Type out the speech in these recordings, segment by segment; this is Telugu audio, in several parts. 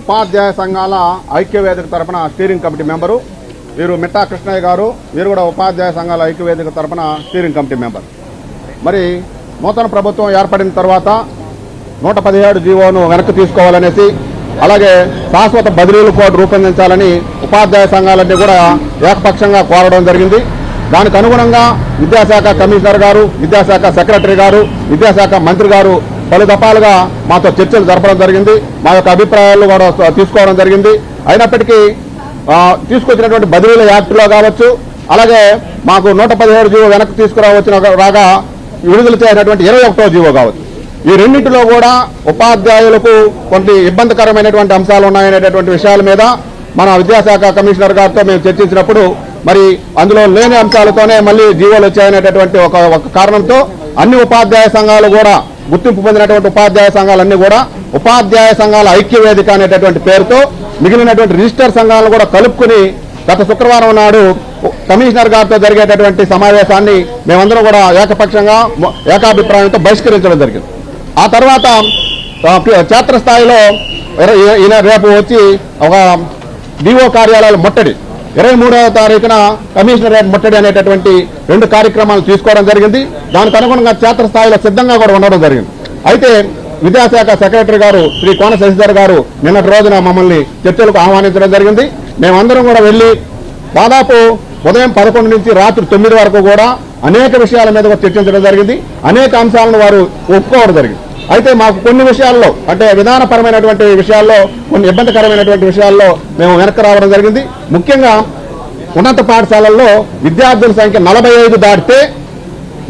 ఉపాధ్యాయ సంఘాల ఐక్యవేదిక తరపున స్టీరింగ్ కమిటీ మెంబరు వీరు మిట్టా కృష్ణయ్య గారు. వీరు కూడా ఉపాధ్యాయ సంఘాల ఐక్యవేదిక తరపున స్టీరింగ్ కమిటీ మెంబర్ మరి నూతన ప్రభుత్వం ఏర్పడిన తర్వాత నూట పదిహేడు జీవోను వెనక్కి తీసుకోవాలనేసి అలాగే శాశ్వత బదిలీలు కోడ్ రూపొందించాలని ఉపాధ్యాయ సంఘాలన్నీ కూడా ఏకపక్షంగా కోరడం జరిగింది. దానికి అనుగుణంగా విద్యాశాఖ కమిషనర్ గారు విద్యాశాఖ సెక్రటరీ గారు విద్యాశాఖ మంత్రి గారు పలు దఫాలుగా మాతో చర్చలు జరపడం జరిగింది. మా యొక్క అభిప్రాయాలు కూడా తీసుకోవడం జరిగింది. అయినప్పటికీ తీసుకొచ్చినటువంటి బదిలీల యాక్టులో కావచ్చు అలాగే మాకు నూట పదిహేడు జీవో వెనక్కి తీసుకురావచ్చిన రాగా విడుదల చేయనటువంటి ఇరవై ఒకటో జీవో కావచ్చు. ఈ రెండింటిలో కూడా ఉపాధ్యాయులకు కొన్ని ఇబ్బందికరమైనటువంటి అంశాలు ఉన్నాయనేటటువంటి విషయాల మీద మన విద్యాశాఖ కమిషనర్ గారితో మేము చర్చించినప్పుడు మరి అందులో లేని అంశాలతోనే మళ్ళీ జీవోలు వచ్చాయనేటటువంటి ఒక ఒక కారణంతో అన్ని ఉపాధ్యాయ సంఘాలు కూడా గుర్తింపు పొందినటువంటి ఉపాధ్యాయ సంఘాలన్నీ కూడా ఉపాధ్యాయ సంఘాల ఐక్య వేదిక అనేటటువంటి పేరుతో మిగిలినటువంటి రిజిస్టర్ సంఘాలను కూడా కలుపుకుని గత శుక్రవారం నాడు కమిషనర్ గారితో జరిగేటటువంటి సమావేశాన్ని మేమందరం కూడా ఏకపక్షంగా ఏకాభిప్రాయంతో బహిష్కరించడం జరిగింది. ఆ తర్వాత క్షేత్రస్థాయిలో ఈ- ఈయన రేపు వచ్చి ఒక డిఓ కార్యాలయాలు ముట్టడి. ఇరవై మూడవ తారీఖున కమిషనరేట్ ముట్టడి అనేటటువంటి రెండు కార్యక్రమాలు తీసుకోవడం జరిగింది. దానికి అనుగుణంగా క్షేత్రస్థాయిలో సిద్ధంగా కూడా ఉండడం జరిగింది. అయితే విద్యాశాఖ సెక్రటరీ గారు శ్రీ కోన శశిధర్ గారు నిన్నటి రోజున మమ్మల్ని చర్చలకు ఆహ్వానించడం జరిగింది. మేమందరం కూడా వెళ్ళి దాదాపు ఉదయం పదకొండు నుంచి రాత్రి తొమ్మిది వరకు కూడా అనేక విషయాల మీద చర్చించడం జరిగింది. అనేక అంశాలను వారు ఒప్పుకోవడం జరిగింది. అయితే మాకు కొన్ని విషయాల్లో అంటే విధానపరమైనటువంటి విషయాల్లో కొన్ని ఇబ్బందికరమైనటువంటి విషయాల్లో మేము వెనక్కి రావడం జరిగింది. ముఖ్యంగా ఉన్నత పాఠశాలల్లో విద్యార్థుల సంఖ్య నలభై ఐదు దాటితే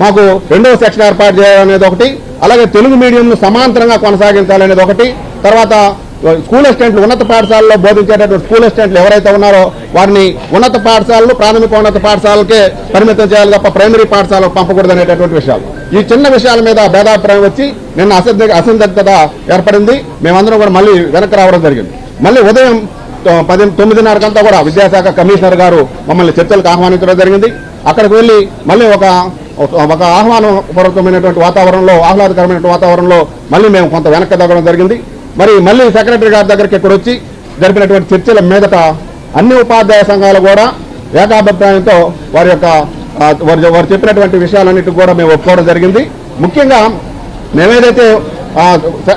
మాకు రెండవ సెక్షన్ ఏర్పాటు చేయాలనేది ఒకటి అలాగే తెలుగు మీడియంను సమాంతరంగా కొనసాగించాలనేది ఒకటి తర్వాత స్కూల్ అసిస్టెంట్లు ఉన్నత పాఠశాలలో బోధించేటటువంటి స్కూల్ అసిస్టెంట్లు ఎవరైతే ఉన్నారో వారిని ఉన్నత పాఠశాలలు ప్రాథమిక ఉన్నత పాఠశాలకే పరిమితం చేయాలి తప్ప ప్రైమరీ పాఠశాలకు పంపకూడదు అనేటటువంటి విషయాలు. ఈ చిన్న విషయాల మీద భేదాభిప్రాయం వచ్చి నిన్న అసంద అసందిగ్ధత ఏర్పడింది. మేమందరం కూడా మళ్ళీ వెనక్కి రావడం జరిగింది. మళ్ళీ ఉదయం పది తొమ్మిదిన్నరకంతా కూడా విద్యాశాఖ కమిషనర్ గారు మమ్మల్ని చర్చలకు ఆహ్వానించడం జరిగింది. అక్కడికి వెళ్ళి మళ్ళీ ఒక ఒక- ఒక ఆహ్వానపూర్వకమైనటువంటి వాతావరణంలో ఆహ్లాదకరమైనటువంటి వాతావరణంలో మళ్ళీ మేము కొంత వెనక్కి తగ్గడం జరిగింది. మరి మళ్ళీ సెక్రటరీ గారి దగ్గరికి ఇక్కడ వచ్చి జరిపినటువంటి చర్చల మీదట అన్ని ఉపాధ్యాయ సంఘాలు కూడా ఏకాభిప్రాయంతో వారి యొక్క వారు వారు చెప్పినటువంటి విషయాలన్నిటి కూడా మేము ఒప్పుకోవడం జరిగింది. ముఖ్యంగా మేమేదైతే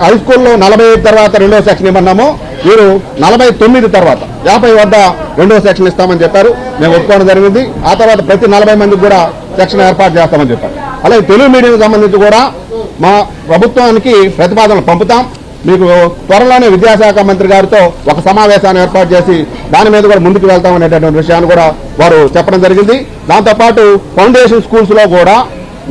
హై స్కూల్లో నలభై తర్వాత రెండో సెక్షన్ ఇవ్వన్నామో వీరు నలభై తొమ్మిది తర్వాత యాభై వద్ద రెండో సెక్షన్ ఇస్తామని చెప్పారు. మేము ఒప్పుకోవడం జరిగింది. ఆ తర్వాత ప్రతి నలభై మందికి కూడా సెక్షన్ ఏర్పాటు చేస్తామని చెప్పారు. అలాగే తెలుగు మీడియం సంబంధించి కూడా మా ప్రభుత్వానికి ప్రతిపాదనలు పంపుతాం. మీకు త్వరలోనే విద్యాశాఖ మంత్రి గారితో ఒక సమావేశాన్ని ఏర్పాటు చేసి దాని మీద కూడా ముందుకు వెళ్తాం అనేటటువంటి విషయాన్ని కూడా వారు చెప్పడం జరిగింది. దాంతోపాటు ఫౌండేషన్ స్కూల్స్లో కూడా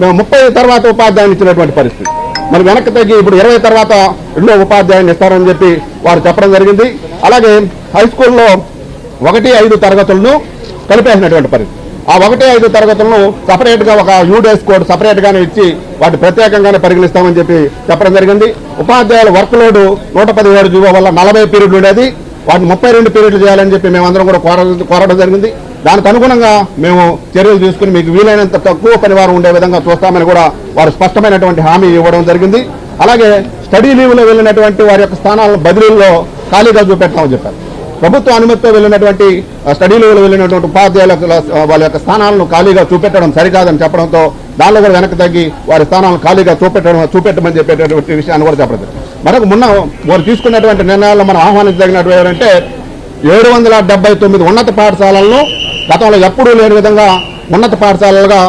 మేము ముప్పై తర్వాత ఉపాధ్యాయుని ఇచ్చినటువంటి పరిస్థితి. మరి వెనక్కి తగ్గి ఇప్పుడు ఇరవై తర్వాత రెండో ఉపాధ్యాయుని ఇస్తారని చెప్పి వారు చెప్పడం జరిగింది. అలాగే హై స్కూల్లో ఒకటి ఐదు తరగతులను కలిపేసినటువంటి పరిస్థితి. ఆ ఒకటి ఐదు తరగతులను సపరేట్గా ఒక యూడేస్ కోడ్ సపరేట్గానే ఇచ్చి వాటి ప్రత్యేకంగానే పరిగణిస్తామని చెప్పి చెప్పడం జరిగింది. ఉపాధ్యాయుల వర్క్ లోడ్ నూట పదిహేడు జీవో వల్ల నలభై పీరియడ్లు ఉండేది. వాటిని ముప్పై రెండు పీరియడ్లు చేయాలని చెప్పి మేమందరం కూడా కోర కోరడం జరిగింది. దానికి అనుగుణంగా మేము చర్యలు తీసుకుని మీకు వీలైనంత తక్కువ పనివారం ఉండే విధంగా చూస్తామని కూడా వారు స్పష్టమైనటువంటి హామీ ఇవ్వడం జరిగింది. అలాగే స్టడీ లీవ్లో వెళ్ళినటువంటి వారి యొక్క స్థానాలను బదిలీల్లో ఖాళీగా చూపెట్టామని చెప్పారు. ప్రభుత్వ అనుమతితో వెళ్ళినటువంటి స్టడీలో వెళ్ళినటువంటి ఉపాధ్యాయుల వాళ్ళ యొక్క స్థానాలను ఖాళీగా చూపెట్టడం సరికాదని చెప్పడంతో దానిలో కూడా వెనక్కి తగ్గి వారి స్థానాలను ఖాళీగా చూపెట్టడం చూపెట్టమని చెప్పేటటువంటి విషయాన్ని కూడా చెప్పడం మనకు మొన్న వారు తీసుకున్నటువంటి నిర్ణయాల్లో మనం ఆహ్వానించదగినటువంటి ఏంటంటే ఏడు వందల డెబ్బై తొమ్మిది ఉన్నత పాఠశాలలను గతంలో ఎప్పుడూ లేని విధంగా ఉన్నత పాఠశాలలుగా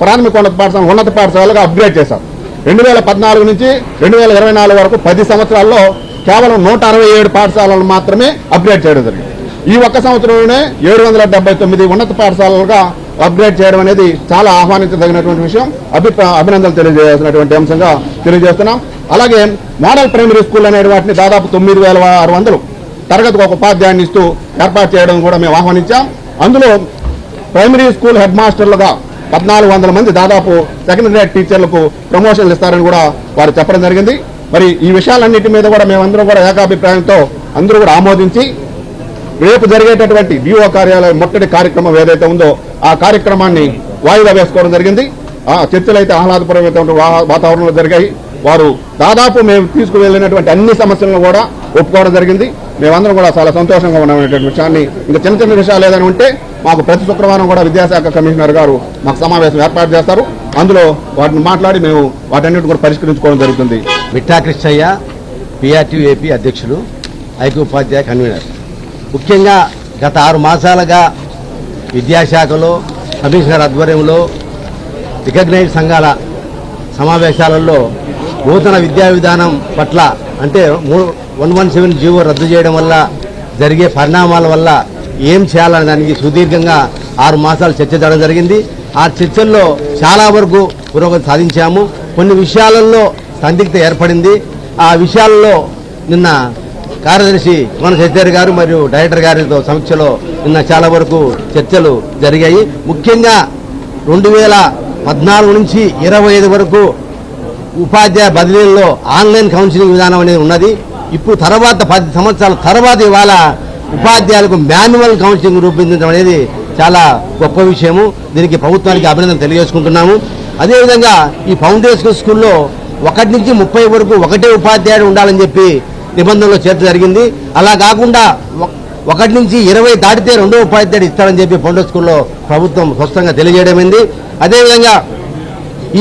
ప్రాథమిక ఉన్నత పాఠశాల ఉన్నత పాఠశాలలుగా అప్గ్రేడ్ చేశారు. రెండు వేల పద్నాలుగు నుంచి రెండు వేల ఇరవై నాలుగు వరకు పది సంవత్సరాల్లో కేవలం నూట అరవై ఏడు పాఠశాలలు మాత్రమే అప్గ్రేడ్ చేయడం జరిగింది. ఈ ఒక్క సంవత్సరంలోనే ఏడు వందల డెబ్బై తొమ్మిది ఉన్నత పాఠశాలలుగా అప్గ్రేడ్ చేయడం అనేది చాలా ఆహ్వానించదగినటువంటి విషయం. అభిప్రాయ అభినందనలు తెలియజేయాల్సినటువంటి అంశంగా తెలియజేస్తున్నాం. అలాగే మోడల్ ప్రైమరీ స్కూల్ అనే వాటిని దాదాపు తొమ్మిది వేల ఆరు వందలు తరగతికి ఒక ఉపాధ్యాయుని ఇస్తూ ఏర్పాటు చేయడం కూడా మేము ఆహ్వానించాం. అందులో ప్రైమరీ స్కూల్ హెడ్ మాస్టర్లుగా పద్నాలుగు వందల మంది దాదాపు సెకండ్ గ్రేడ్ టీచర్లకు ప్రమోషన్లు ఇస్తారని కూడా వారు చెప్పడం జరిగింది. మరి ఈ విషయాలన్నిటి మీద కూడా మేమందరం కూడా ఏకాభిప్రాయంతో అందరూ కూడా ఆమోదించి రేపు జరిగేటటువంటి డిఓ కార్యాలయం మొట్టడి కార్యక్రమం ఏదైతే ఉందో ఆ కార్యక్రమాన్ని వాయిదా వేసుకోవడం జరిగింది. ఆ చర్చలు అయితే ఆహ్లాదపరమైనటువంటి వాతావరణంలో జరిగాయి. వారు దాదాపు మేము తీసుకువెళ్ళినటువంటి అన్ని సమస్యలను కూడా ఒప్పుకోవడం జరిగింది. మేమందరం కూడా చాలా సంతోషంగా ఉన్నామనేటువంటి విషయాన్ని. ఇంకా చిన్న చిన్న విషయాలు ఏదైనా ఉంటే మాకు ప్రతి శుక్రవారం కూడా విద్యాశాఖ కమిషనర్ గారు మాకు సమావేశం ఏర్పాటు చేస్తారు. అందులో వాటిని మాట్లాడి మేము వాటన్నిటిని కూడా పరిష్కరించుకోవడం జరుగుతుంది. విఠా కృష్ణయ్య పిఆర్టీఏపీ అధ్యక్షులు ఐక్య ఉపాధ్యాయ కన్వీనర్. ముఖ్యంగా గత ఆరు మాసాలుగా విద్యాశాఖలో కమిషనర్ ఆధ్వర్యంలో రికగ్నైజ్ సంఘాల సమావేశాలలో నూతన విద్యా విధానం పట్ల అంటే వన్ వన్ సెవెన్ జీవో రద్దు చేయడం వల్ల జరిగే పరిణామాల వల్ల ఏం చేయాలనే దానికి సుదీర్ఘంగా ఆరు మాసాలు చర్చ జరగడం జరిగింది. ఆ చర్చల్లో చాలా వరకు పురోగతి సాధించాము. కొన్ని విషయాలలో సందిగ్ధత ఏర్పడింది. ఆ విషయాల్లో నిన్న కార్యదర్శి మన శశిధర్ గారు మరియు డైరెక్టర్ గారితో సమీక్షలో నిన్న చాలా వరకు చర్చలు జరిగాయి. ముఖ్యంగా రెండు వేల పద్నాలుగు నుంచి ఇరవై ఐదు వరకు ఉపాధ్యాయ బదిలీల్లో ఆన్లైన్ కౌన్సిలింగ్ విధానం అనేది ఉన్నది. ఇప్పుడు తర్వాత పది సంవత్సరాల తర్వాత ఇవాళ ఉపాధ్యాయులకు మాన్యువల్ కౌన్సిలింగ్ రూపొందించడం అనేది చాలా గొప్ప విషయము. దీనికి ప్రభుత్వానికి అభినందన తెలియజేసుకుంటున్నాము. అదేవిధంగా ఈ ఫౌండేషన్ స్కూల్లో ఒకటి నుంచి ముప్పై వరకు ఒకటే ఉపాధ్యాయుడు ఉండాలని చెప్పి నిబంధనలో చేర్చ జరిగింది. అలా కాకుండా ఒకటి నుంచి ఇరవై దాటితే రెండో ఉపాధ్యాయుడు ఇస్తారని చెప్పి ఫౌండేషన్ స్కూల్లో ప్రభుత్వం స్పష్టంగా తెలియజేయడమైంది అదేవిధంగా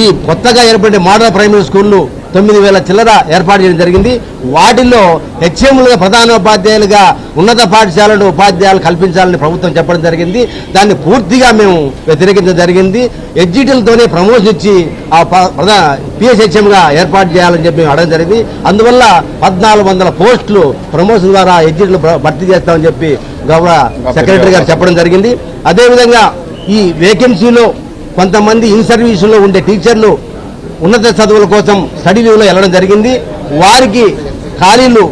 ఈ కొత్తగా ఏర్పడిన మోడల్ ప్రైమరీ స్కూళ్ళు తొమ్మిది వేల చిల్లర ఏర్పాటు చేయడం జరిగింది. వాటిల్లో హెచ్ఎంలుగా ప్రధానోపాధ్యాయులుగా ఉన్నత పాఠశాలలో ఉపాధ్యాయులు కల్పించాలని ప్రభుత్వం చెప్పడం జరిగింది. దాన్ని పూర్తిగా మేము వ్యతిరేకించడం జరిగింది. ఎడ్జిటీలతోనే ప్రమోషన్ ఇచ్చి ఆ ప- పిఎస్హెచ్ఎంగా ఏర్పాటు చేయాలని చెప్పి మేము అడగడం జరిగింది. అందువల్ల పద్నాలుగు వందల పోస్టులు ప్రమోషన్ ద్వారా ఎడ్జిటీలు భర్తీ చేస్తామని చెప్పి గౌరవ సెక్రటరీ గారు చెప్పడం జరిగింది. అదేవిధంగా ఈ వేకెన్సీలో కొంతమంది ఇన్ సర్వీసులో ఉండే టీచర్లు ఉన్నత చదువుల కోసం స్టడీ లీవ్లో వెళ్ళడం జరిగింది. వారికి ఖాళీలు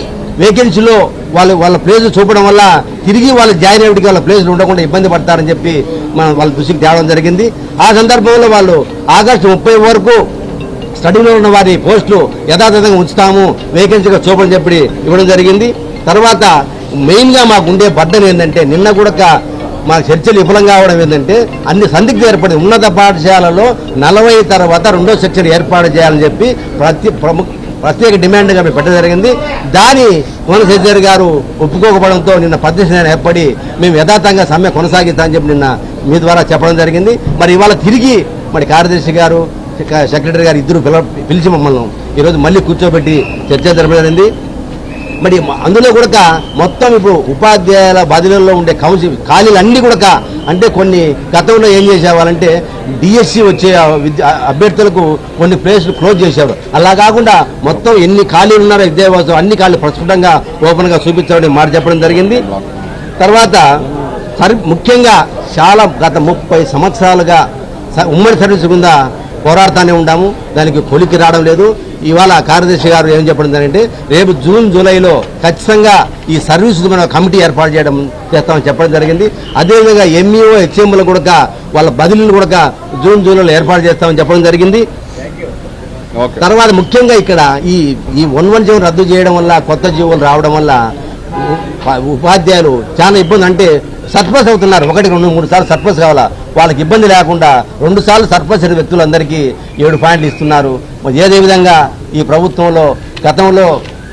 వేకెన్సీలో వాళ్ళు వాళ్ళ ప్లేసులు చూపడం వల్ల తిరిగి వాళ్ళు జాయిన్ అయ్యేటికి వాళ్ళ ప్లేస్లు ఉండకుండా ఇబ్బంది పడతారని చెప్పి మనం వాళ్ళ దృష్టికి తేవడం జరిగింది. ఆ సందర్భంలో వాళ్ళు ఆగస్టు ముప్పై వరకు స్టడీలో ఉన్న వారి పోస్టులు యథాతథంగా ఉంచుతాము వేకెన్సీగా చూపని చెప్పి ఇవ్వడం జరిగింది. తర్వాత మెయిన్గా మాకు ఉండే బడ్డను ఏంటంటే నిన్న కూడా మా చర్చలు విఫలం కావడం ఏంటంటే అన్ని సందిగ్ధ ఏర్పడి ఉన్నత పాఠశాలలో నలభై తర్వాత రెండో సెక్షన్ ఏర్పాటు చేయాలని చెప్పి ప్రతి ప్రముఖ ప్రత్యేక డిమాండ్గా మేము పెట్టడం జరిగింది. దాని కోనశేఖర్ గారు ఒప్పుకోకపోవడంతో నిన్న పద్దెనిమిది ఏర్పడి మేము యథాతంగా సమ్మె కొనసాగిస్తామని చెప్పి నిన్న మీ ద్వారా చెప్పడం జరిగింది. మరి ఇవాళ తిరిగి మరి కార్యదర్శి గారు సెక్రటరీ గారు ఇద్దరు పిలిచి మమ్మల్ని ఈరోజు మళ్ళీ కూర్చోబెట్టి చర్చ జరపడం జరిగింది. మరి అందులో కూడా మొత్తం ఇప్పుడు ఉపాధ్యాయుల బదిలీల్లో ఉండే కౌన్సిల్ ఖాళీలు అన్నీ కూడా అంటే కొన్ని గతంలో ఏం చేసేవాళ్ళంటే డిఎస్సి వచ్చే విద్య అభ్యర్థులకు కొన్ని ప్లేసులు క్లోజ్ చేసేవారు. అలా కాకుండా మొత్తం ఎన్ని ఖాళీలు ఉన్నారో విద్యాభ్యాసం అన్ని ఖాళీ ప్రస్ఫుటంగా ఓపెన్గా చూపించడం మాట చెప్పడం జరిగింది. తర్వాత సర్ ముఖ్యంగా చాలా గత ముప్పై సంవత్సరాలుగా స- ఉమ్మడి సర్వీస్ కింద పోరాడుతూనే ఉన్నాము దానికి కొలికి రావడం లేదు. ఇవాళ కార్యదర్శి గారు ఏం చెప్పడం అంటే రేపు జూన్ జూలైలో ఖచ్చితంగా ఈ సర్వీస్ మన కమిటీ ఏర్పాటు చేయడం చేస్తామని చెప్పడం జరిగింది. అదేవిధంగా ఎంఈఓ హెచ్ఎంలు కూడా వాళ్ళ బదిలీలు కూడా జూన్ జూలైలో ఏర్పాటు చేస్తామని చెప్పడం జరిగింది. తర్వాత ముఖ్యంగా ఇక్కడ ఈ ఈ వన్ వన్ జీవో రద్దు చేయడం వల్ల కొత్త జీవోలు రావడం వల్ల ఉపాధ్యాయులు చాలా ఇబ్బంది అంటే సర్పస్ అవుతున్నారు. ఒకటి రెండు మూడు సార్లు సర్పస్ కావాలా? వాళ్ళకి ఇబ్బంది లేకుండా రెండు సార్లు సర్పస్ అయిన వ్యక్తులందరికీ ఏడు పాయింట్లు ఇస్తున్నారు. ఏదే విధంగా ఈ ప్రభుత్వంలో గతంలో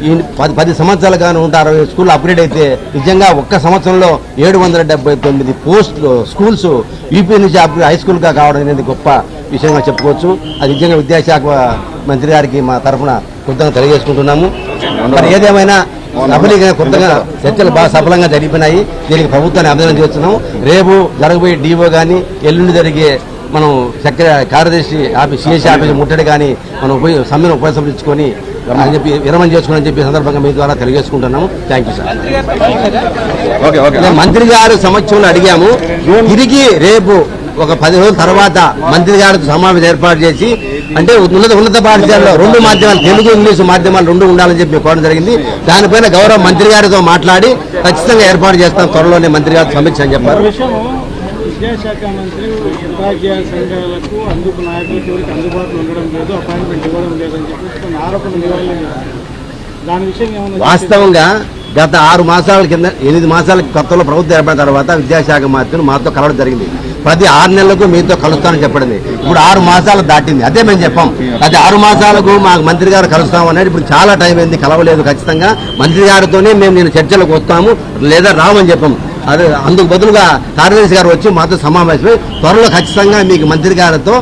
ఈ పది పది సంవత్సరాలుగాను నూట అరవై స్కూల్ అప్గ్రేడ్ అయితే నిజంగా ఒక్క సంవత్సరంలో ఏడు వందల డెబ్బై తొమ్మిది పోస్టులు స్కూల్స్ యూపీ నుంచి అప్గ్రేడ్ హై స్కూల్గా కావడం అనేది గొప్ప విషయంగా చెప్పుకోవచ్చు. అది నిజంగా విద్యాశాఖ మంత్రి గారికి మా తరఫున కృతజ్ఞత తెలియజేసుకుంటున్నాము. మరి ఏదేమైనా సఫలీగా కొత్తగా చర్చలు బాగా సఫలంగా జరిగిపోయినాయి. దీనికి ప్రభుత్వాన్ని అభినందన చేస్తున్నాం రేపు జరగబోయే డీఓ కానీ ఎల్లుండి జరిగే మనం చక్కెర కార్యదర్శి ఆఫీస్ సిఎస్సి ఆఫీస్ ముట్టడి కానీ మనం ఉపయోగ సమ్మెను ఉపయోగించుకొని అని చెప్పి విరమణ చేసుకోవాలని చెప్పి సందర్భంగా మీ ద్వారా తెలియజేసుకుంటున్నాము. థ్యాంక్ యూ సార్ మంత్రి గారు సమక్షంలో అడిగాము. తిరిగి రేపు ఒక పది రోజుల తర్వాత మంత్రి గారితో సమావేశం ఏర్పాటు చేసి అంటే ఉన్నత ఉన్నత పాఠశాలలో రెండు మాధ్యమాలు తెలుగు ఇంగ్లీష్ మాధ్యమాలు రెండు ఉండాలని చెప్పి కోరడం జరిగింది. దానిపైన గౌరవ మంత్రి గారితో మాట్లాడి ఖచ్చితంగా ఏర్పాటు చేస్తాం త్వరలోనే మంత్రి గారితో సమీక్ష అని చెప్పారు. విద్యాశాఖ మంత్రి ఉపాధ్యాయ సంఘాలకు అందుకు నాయకులకు ఎవరికి అందుబాటులో ఉండడం లేదు అపాయింట్మెంట్ ఇవ్వడం లేదని చెప్పి ఆరోపణ నివారణ దాని విషయం ఏమన్నా వాస్తవంగా గత ఆరు మాసాల కింద ఎనిమిది మాసాల కొత్తలో ప్రభుత్వం ఏర్పడిన తర్వాత విద్యాశాఖ మంత్రులు మాతో కలవడం జరిగింది. ప్రతి ఆరు నెలలకు మీతో కలుస్తానని చెప్పడింది ఇప్పుడు ఆరు మాసాలు దాటింది. అదే మేము చెప్పాం. ప్రతి ఆరు మాసాలకు మాకు మంత్రి గారు కలుస్తాం అనేది ఇప్పుడు చాలా టైం అయింది కలవలేదు ఖచ్చితంగా. మంత్రి గారితోనే మేము నేను చర్చలకు వస్తాము లేదా రామని చెప్పాము అదే అందుకు బదులుగా కార్యదర్శి గారు వచ్చి మాతో సమావేశమై త్వరలో ఖచ్చితంగా మీకు మంత్రి గారితో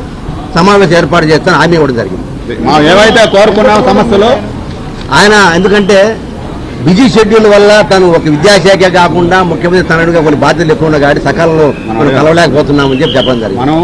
సమావేశం ఏర్పాటు చేస్తాను హామీ ఇవ్వడం జరిగింది. ఏవైతే కోరుకున్నాం సమస్యలు ఆయన ఎందుకంటే బిజీ షెడ్యూల్ వల్ల తను ఒక విద్యాశాఖ కాకుండా ముఖ్యమంత్రి తనడుగా కొన్ని బాధ్యతలు ఎక్కువ ఉన్నాయి కాబట్టి సకాలంలో మనం కలవలేకపోతున్నామని చెప్పి చెప్పడం జరిగింది. మనం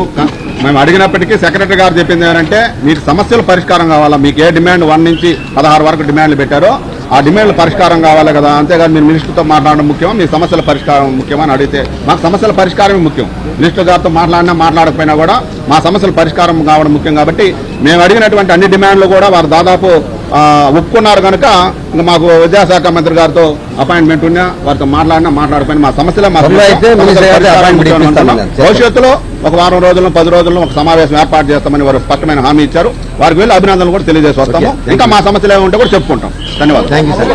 మేము అడిగినప్పటికీ సెక్రటరీ గారు చెప్పింది ఏంటంటే మీకు సమస్యల పరిష్కారం కావాలా? మీకు ఏ డిమాండ్ వన్ నుంచి పదహారు వరకు డిమాండ్లు పెట్టారో ఆ డిమాండ్ల పరిష్కారం కావాలి కదా అంతేగాని మీరు మినిస్టర్తో మాట్లాడడం ముఖ్యమా? మీ సమస్యల పరిష్కారం ముఖ్యమా అని అడిగితే మాకు సమస్యల పరిష్కారమే ముఖ్యం. మినిస్టర్ గారితో మాట్లాడినా మాట్లాడకపోయినా కూడా మా సమస్యల పరిష్కారం కావడం ముఖ్యం కాబట్టి మేము అడిగినటువంటి అన్ని డిమాండ్లు కూడా వారు దాదాపు ఒప్పుకున్నారు కనుక ఇంకా మాకు విద్యాశాఖ మంత్రి గారితో అపాయింట్మెంట్ ఉన్నా వారితో మాట్లాడినా మాట్లాడకపోయినా మా సమస్యలే ముఖ్యం. భవిష్యత్తులో ఒక వారం రోజుల్లో పది రోజుల్లో ఒక సమావేశం ఏర్పాటు చేస్తామని వారు స్పష్టమైన హామీ ఇచ్చారు. వారికి వెళ్ళి అభినందనలు కూడా తెలియజేసి వస్తాము. ఇంకా. మా సమస్యలు ఏమి ఉంటే కూడా చెప్పుకుంటాం. ధన్యవాదాలు. Thank you sir